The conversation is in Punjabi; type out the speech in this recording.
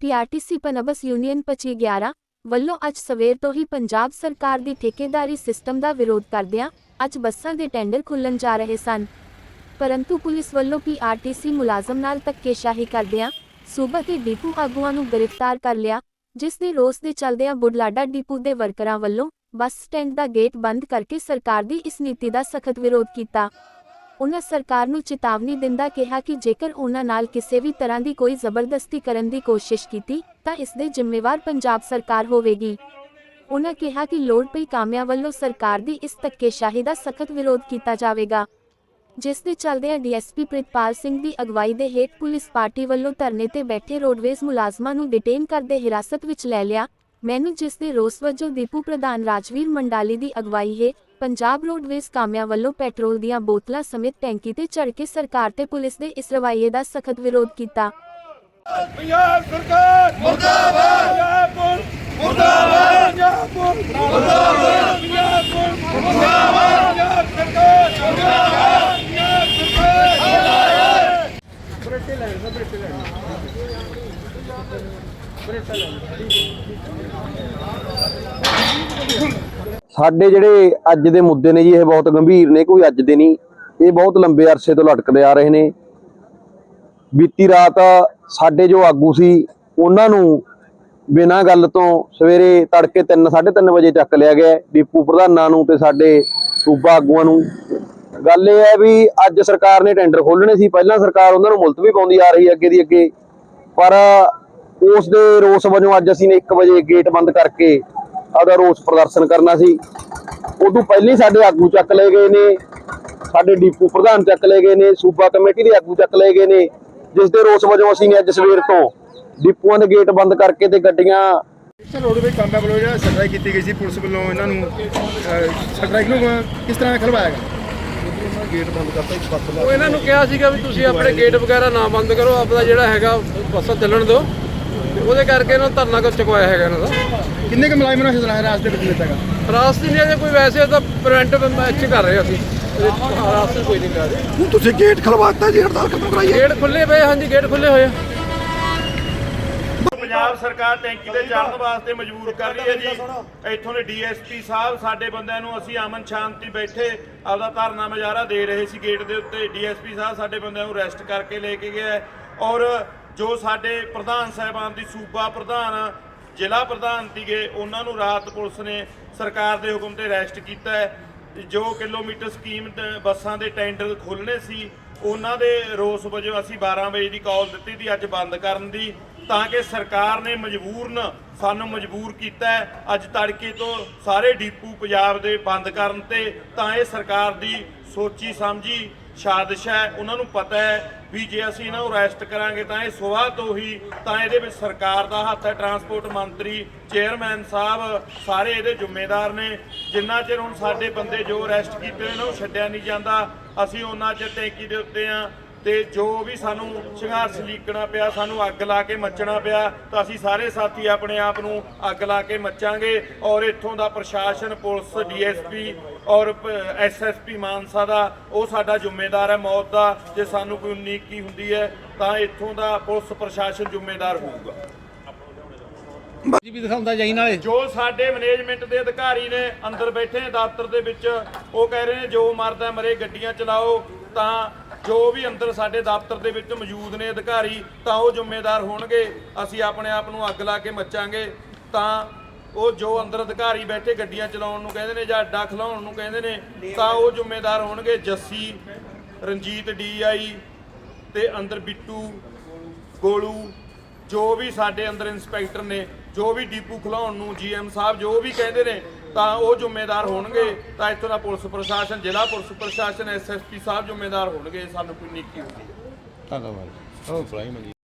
ਟੀਆਰਟੀਸੀ ਪਨਬਸ ਯੂਨੀਅਨ 2511 ਵੱਲੋਂ ਅੱਜ ਸਵੇਰ ਤੋਂ ਹੀ ਪੰਜਾਬ ਸਰਕਾਰ ਦੀ ਠੇਕੇਦਾਰੀ ਸਿਸਟਮ ਦਾ ਵਿਰੋਧ ਕਰਦਿਆਂ ਅੱਜ ਬੱਸਾਂ ਦੇ ਟੈਂਡਰ ਖੁੱਲਣ ਜਾ ਰਹੇ ਸਨ। ਪਰੰਤੂ ਪੁਲਿਸ ਵੱਲੋਂ ਪੀਆਰਟੀਸੀ ਮੁਲਾਜ਼ਮ ਨਾਲ ਧੱਕੇਸ਼ਾਹੀ ਕਰਦਿਆਂ ਸੂਬਾ ਦੇ ਡਿਪੂ ਆਗੂਆਂ ਨੂੰ ਗ੍ਰਿਫਤਾਰ ਕਰ ਲਿਆ, ਜਿਸ ਦੇ ਰੋਸ ਦੇ ਚੱਲਦਿਆਂ ਬੁਢਲਾਡਾ ਡਿਪੂ ਦੇ ਵਰਕਰਾਂ ਵੱਲੋਂ ਬੱਸ ਸਟੈਂਡ ਦਾ ਗੇਟ ਬੰਦ ਕਰਕੇ ਸਰਕਾਰ ਦੀ ਇਸ ਨੀਤੀ ਦਾ ਸਖਤ ਵਿਰੋਧ ਕੀਤਾ। ਉਹਨਾਂ ਸਰਕਾਰ ਨੂੰ ਚੇਤਾਵਨੀ ਦਿੰਦਾ ਕਿਹਾ ਕਿ ਜੇਕਰ ਉਹਨਾਂ ਨਾਲ ਕਿਸੇ ਵੀ ਤਰ੍ਹਾਂ ਦੀ ਕੋਈ ਜ਼ਬਰਦਸਤੀ ਕਰਨ ਦੀ ਕੋਸ਼ਿਸ਼ ਕੀਤੀ, ਤਾਂ ਇਸ ਦੇ ਜ਼ਿੰਮੇਵਾਰ ਪੰਜਾਬ ਸਰਕਾਰ ਹੋਵੇਗੀ। ਉਹਨਾਂ ਕਿਹਾ ਕਿ ਲੋੜ ਪਈ ਕਾਮਿਆਂ ਵੱਲੋਂ ਸਰਕਾਰ ਦੀ ਇਸ ਧੱਕੇਸ਼ਾਹੀ ਦਾ ਸਖਤ ਵਿਰੋਧ ਕੀਤਾ ਜਾਵੇਗਾ। ਜਿਸ ਦੇ ਚੱਲਦਿਆਂ ਡੀਐਸਪੀ ਪ੍ਰਿਤਪਾਲ ਸਿੰਘ ਦੀ ਅਗਵਾਈ ਦੇ ਹੇਠ ਪੁਲਿਸ ਪਾਰਟੀ ਵੱਲੋਂ ਧਰਨੇ ਤੇ ਬੈਠੇ ਰੋਡਵੇਜ਼ ਮੁਲਾਜ਼ਮਾਂ ਨੂੰ ਡਿਟੇਨ ਕਰਦੇ ਹਿਰਾਸਤ ਵਿੱਚ ਲੈ ਲਿਆ। ਮੈਨੂੰ ਜਿਸ ਦੇ ਰੋਸ ਵਜੋਂ ਦੀਪੂ ਪ੍ਰਧਾਨ ਰਾਜਵੀਰ ਮੰਡਾਲੀ ਦੀ ਅਗਵਾਈ ਹੇਠ ਪੰਜਾਬ ਰੋਡਵੇਜ਼ ਕਾਮਿਆਂ ਵੱਲੋਂ ਪੈਟਰੋਲ ਦੀਆਂ ਬੋਤਲਾਂ ਸਮੇਤ ਟੈਂਕੀ ਤੇ ਚੜ ਕੇ ਸਰਕਾਰ ਤੇ ਪੁਲਿਸ ਦੇ ਇਸ ਰਵੱਈਏ ਦਾ ਸਖਤ ਵਿਰੋਧ ਕੀਤਾ। ਪੰਜਾਬ ਸਰਕਾਰ ਮੁਰਦਾਬਾਦ। ਮੁਰਦਾਬਾਦ। ਮੁਰਦਾਬਾਦ। ਮੁਰਦਾਬਾਦ ਪੰਜਾਬ ਸਰਕਾਰ ਮੁਰਦਾਬਾਦ ਪੰਜਾਬ ਸਰਕਾਰ ਬਰੇਟੇ ਲੈਣ ਦਾ ਬਰੇਟੇ ਲੈਣ ਸਾਡੇ ਜਿਹੜੇ ਅੱਜ ਦੇ ਮੁੱਦੇ ਨੇ ਜੀ, ਇਹ ਬਹੁਤ ਗੰਭੀਰ ਨੇ, ਕੋਈ ਅੱਜ ਦੇ ਨਹੀਂ। ਇਹ ਬਹੁਤ ਲੰਬੇ ਅਰਸੇ ਤੋਂ ਲਟਕਦੇ ਆ ਰਹੇ ਨੇ। ਬੀਤੀ ਰਾਤ ਸਾਡੇ ਜੋ ਆਗੂ ਸੀ, ਉਹਨਾਂ ਨੂੰ ਬਿਨਾਂ ਗੱਲ ਤੋਂ ਸਵੇਰੇ ਤੜਕੇ 3 3:30 ਵਜੇ ਚੱਕ ਲਿਆ ਗਿਆ ਡਿਪੂ ਪ੍ਰਧਾਨਾਂ ਨੂੰ ਤੇ ਸਾਡੇ ਸੂਬਾ ਆਗੂਆਂ ਨੂੰ। ਗੱਲ ਇਹ ਹੈ ਵੀ ਅੱਜ ਸਰਕਾਰ ਨੇ ਟੈਂਡਰ ਖੋਲਣੇ ਸੀ। ਪਹਿਲਾਂ ਸਰਕਾਰ ਉਹਨਾਂ ਨੂੰ ਮੁਲਤਵੀ ਪਾਉਂਦੀ ਆ ਰਹੀ ਅੱਗੇ ਦੀ ਅੱਗੇ। ਪਰ ਉਸ ਦੇ ਰੋਸ ਵਜੋਂ ਅੱਜ ਅਸੀਂ ਨੇ 1 ਵਜੇ ਗੇਟ ਬੰਦ ਕਰਕੇ ਆਪਦਾ ਰੋਸ ਪ੍ਰਦਰਸ਼ਨ ਕਰਨਾ ਸੀ। ਉਦੋਂ ਪਹਿਲਾਂ ਹੀ ਸਾਡੇ ਆਗੂ ਚੱਕ ਲਏ ਗਏ ਨੇ। ਸਾਡੇ ਡਿਪੂ ਪ੍ਰਧਾਨ ਚੱਕ ਲਏ ਗਏ ਨੇ ਸੂਬਾ ਕਮੇਟੀ ਦੇ ਆਗੂ ਚੱਕ ਲਏ ਗਏ ਨੇ। ਜਿਸ ਦੇ ਰੋਸ ਵਜੋਂ ਅਸੀਂ ਨੇ ਅੱਜ ਸਵੇਰ ਤੋਂ ਡਿਪੂਆਂ ਦੇ ਗੇਟ ਬੰਦ ਕਰਕੇ ਤੇ ਗੱਡੀਆਂ ਸਰ ਰੋਡਵੇ ਕਾਮਿਆਂ ਵੱਲੋਂ ਜਿਹੜਾ ਸਟ੍ਰਾਈਕ ਕੀਤੀ ਗਈ ਸੀ ਪੁਲਿਸ ਵੱਲੋਂ ਇਹਨਾਂ ਨੂੰ ਸਟ੍ਰਾਈਕ ਨੂੰ ਅਹ, ਕਿਸ ਤਰ੍ਹਾਂ ਖਲਵਾਇਆ ਗਿਆ? ਉਹ ਇਹਨਾਂ ਨੂੰ ਕਿਹਾ ਸੀਗਾ ਵੀ ਤੁਸੀਂ ਆਪਣੇ ਗੇਟ ਵਗੈਰਾ ਨਾ ਬੰਦ ਕਰੋ ਆਪਦਾ ਜਿਹੜਾ ਹੈਗਾ ਬੱਸਾਂ ਚੱਲਣ ਦਿਓ। ਤੇ ਉਹਦੇ ਕਰਕੇ ਇਹਨਾਂ ਨੂੰ ਧਰਨਾ ਕਰ ਚੁਕਵਾਇਆ ਹੈਗਾ ਇਹਨਾਂ ਦਾ। ਕਿੰਨੇ ਕੁ ਮੁਲਾਜ਼ਮਾਂ ਨੂੰ ਇਸ ਰਾਸਤੇ ਵਿੱਚ ਦਿੱਤਾ ਹੈਗਾ? ਰਾਸਤੇ ਨਹੀਂ ਅਜੇ ਕੋਈ ਵੈਸੇ ਤਾਂ ਪ੍ਰੀਵੈਂਟ ਮੈਚ ਕਰ ਰਹੇ ਅਸੀਂ। ਰਾਸਤੇ ਕੋਈ ਨਹੀਂ ਕਰ ਰਹੇ। ਹੁਣ ਤੁਸੀਂ ਗੇਟ ਖਲਵਾਤਾ ਜੀ ਹੜਤਾਲ ਖਤਮ ਕਰਾਈ ਗੇਟ ਖੁੱਲੇ ਪਏ ਹਾਂਜੀ ਗੇਟ ਖੁੱਲੇ ਹੋਏ ਆ। ਪੰਜਾਬ ਸਰਕਾਰ ਟੈਂਕੀ ਤੇ ਚੜ੍ਹਨ ਵਾਸਤੇ ਮਜਬੂਰ ਕਰ ਰਹੀ ਹੈ ਜੀ। ਇੱਥੋਂ ਦੇ ਡੀਐਸਪੀ ਸਾਹਿਬ ਸਾਡੇ ਬੰਦਿਆਂ ਨੂੰ ਅਸੀਂ ਅਮਨ ਸ਼ਾਂਤੀ ਬੈਠੇ ਆਪਦਾ ਧਰਨਾ ਮੁਜ਼ਾਹਰਾ ਦੇ ਰਹੇ ਸੀ ਗੇਟ ਦੇ ਉੱਤੇ। ਡੀਐਸਪੀ ਸਾਹਿਬ ਸਾਡੇ ਬੰਦਿਆਂ ਨੂੰ ਅਰੈਸਟ ਕਰਕੇ ਲੈ ਕੇ ਗਿਆ ਔਰ ਜੋ ਸਾਡੇ ਪ੍ਰਧਾਨ ਸਾਹਿਬਾਨ ਦੀ ਸੂਬਾ ਪ੍ਰਧਾਨ, ਜ਼ਿਲ੍ਹਾ ਪ੍ਰਧਾਨ ਸੀਗੇ, ਉਹਨਾਂ ਨੂੰ ਰਾਤ ਪੁਲਿਸ ਨੇ ਸਰਕਾਰ ਦੇ ਹੁਕਮ ਤੇ ਅਰੈਸਟ ਕੀਤਾ ਹੈ। ਜੋ ਕਿਲੋਮੀਟਰ ਸਕੀਮ ਬੱਸਾਂ ਦੇ ਟੈਂਡਰ ਖੋਲ੍ਹਣੇ ਸੀ, ਉਹਨਾਂ ਦੇ ਰੋਸ ਵਜੋਂ ਅਸੀਂ 12 ਵਜੇ ਦੀ ਕਾਲ ਦਿੱਤੀ ਸੀ, ਅੱਜ ਬੰਦ ਕਰਨ ਦੀ, ਤਾਂ ਕਿ ਸਰਕਾਰ ਨੇ ਮਜਬੂਰਨ ਸਾਨੂੰ ਮਜਬੂਰ ਕੀਤਾ ਅੱਜ ਤੜਕੇ ਤੋਂ ਸਾਰੇ ਡੀਪੂ ਪੰਜਾਬ ਦੇ ਬੰਦ ਕਰਨ ਤੇ ਤਾਂ ਇਹ ਸਰਕਾਰ ਦੀ ਸੋਚੀ ਸਮਝੀ ਸਾਜ਼ਿਸ਼ ਹੈ, ਉਹਨਾਂ ਨੂੰ ਪਤਾ ਹੈ ਵੀ ਜੇ ਅਸੀਂ ਇਹਨਾਂ ਨੂੰ ਅਰੈਸਟ ਕਰਾਂਗੇ ਤਾਂ ਇਹ ਸੁਬਾਹ ਤੋਂ ਹੀ ਤਾਂ ਇਹਦੇ ਵਿੱਚ ਸਰਕਾਰ ਦਾ ਹੱਥ ਹੈ ਟਰਾਂਸਪੋਰਟ ਮੰਤਰੀ ਚੇਅਰਮੈਨ ਸਾਹਿਬ, ਸਾਰੇ ਇਹਦੇ ਜ਼ਿੰਮੇਦਾਰ ਨੇ। ਜਿੰਨਾ ਚਿਰ ਹੁਣ ਸਾਡੇ ਬੰਦੇ ਜੋ ਅਰੈਸਟ ਕੀਤੇ ਉਹਨਾਂ ਨੂੰ ਛੱਡਿਆ ਨਹੀਂ ਜਾਂਦਾ। ਅਸੀਂ ਉਹਨਾਂ ਚਿਰ ਟੈਂਕੀ ਦੇ ਉੱਤੇ ਆ ਤੇ ਜੋ ਵੀ ਸਾਨੂੰ ਸੰਘਰਸ਼ ਲੀਕਣਾ ਪਿਆ ਸਾਨੂੰ ਅੱਗ ਲਾ ਕੇ ਮੱਚਣਾ ਪਿਆ ਤਾਂ ਅਸੀਂ ਸਾਰੇ ਸਾਥੀ ਆਪਣੇ ਆਪ ਨੂੰ ਅੱਗ ਲਾ ਕੇ ਮੱਚਾਂਗੇ ਔਰ ਇੱਥੋਂ ਦਾ ਪ੍ਰਸ਼ਾਸਨ ਪੁਲਿਸ ਡੀਐਸਪੀ ਔਰ ਐਸਐਸਪੀ ਮਾਨਸਾ ਦਾ ਉਹ ਸਾਡਾ ਜ਼ਿੰਮੇਦਾਰ ਹੈ ਮੌਤ ਦਾ ਜੇ ਸਾਨੂੰ ਕੋਈ ਉਨੀਕੀ ਹੁੰਦੀ ਹੈ ਤਾਂ ਇੱਥੋਂ ਦਾ ਪੁਲਿਸ ਪ੍ਰਸ਼ਾਸਨ ਜ਼ਿੰਮੇਦਾਰ ਹੋਊਗਾ। ਜੀ ਵੀ ਦਿਖਾਉਂਦਾ ਜਾਈ ਨਾਲੇ। ਜੋ ਸਾਡੇ ਮੈਨੇਜਮੈਂਟ ਦੇ ਅਧਿਕਾਰੀ ਨੇ ਅੰਦਰ ਬੈਠੇ ਦਫ਼ਤਰ ਦੇ ਵਿੱਚ ਉਹ ਕਹਿ ਰਹੇ ਨੇ ਜੋ ਮਰਦਾ ਮਰੇ ਗੱਡੀਆਂ ਚਲਾਓ ਤਾਂ ਜੋ ਵੀ ਅੰਦਰ ਸਾਡੇ ਦਫ਼ਤਰ ਦੇ ਵਿੱਚ ਮੌਜੂਦ ਨੇ ਅਧਿਕਾਰੀ, ਤਾਂ ਉਹ ਜ਼ਿੰਮੇਦਾਰ ਹੋਣਗੇ। ਅਸੀਂ ਆਪਣੇ ਆਪ ਨੂੰ ਅੱਗ ਲਾ ਕੇ ਮੱਚਾਂਗੇ। ਤਾਂ ਉਹ ਜੋ ਅੰਦਰ ਅਧਿਕਾਰੀ ਬੈਠੇ ਗੱਡੀਆਂ ਚਲਾਉਣ ਨੂੰ ਕਹਿੰਦੇ ਨੇ ਜਾਂ ਅੱਡਾ ਖਲਾਉਣ ਨੂੰ ਕਹਿੰਦੇ ਨੇ, ਤਾਂ ਉਹ ਜ਼ਿੰਮੇਦਾਰ ਹੋਣਗੇ ਜੱਸੀ, ਰਣਜੀਤ ਡੀਆਈ ਤੇ ਅੰਦਰ ਬਿੱਟੂ, ਗੋਲੂ, ਜੋ ਵੀ ਸਾਡੇ ਅੰਦਰ ਇੰਸਪੈਕਟਰ ਨੇ, ਜੋ ਵੀ ਡੀਪੂ ਖਲਾਉਣ ਨੂੰ ਜੀਐਮ ਸਾਹਿਬ, ਜੋ ਵੀ ਕਹਿੰਦੇ ਨੇ ਤਾਂ ਉਹ ਜ਼ਿੰਮੇਦਾਰ ਹੋਣਗੇ, ਤਾਂ ਇੱਥੋਂ ਦਾ ਪੁਲਿਸ ਪ੍ਰਸ਼ਾਸਨ, ਜ਼ਿਲ੍ਹਾ ਪੁਲਿਸ ਪ੍ਰਸ਼ਾਸਨ ਐਸਐਸਪੀ ਸਾਹਿਬ ਜ਼ਿੰਮੇਦਾਰ ਹੋਣਗੇ, ਸਾਨੂੰ ਕੋਈ ਨੀਕੀ ਹੁੰਦੀ ਹੈ। ਧੰਨਵਾਦ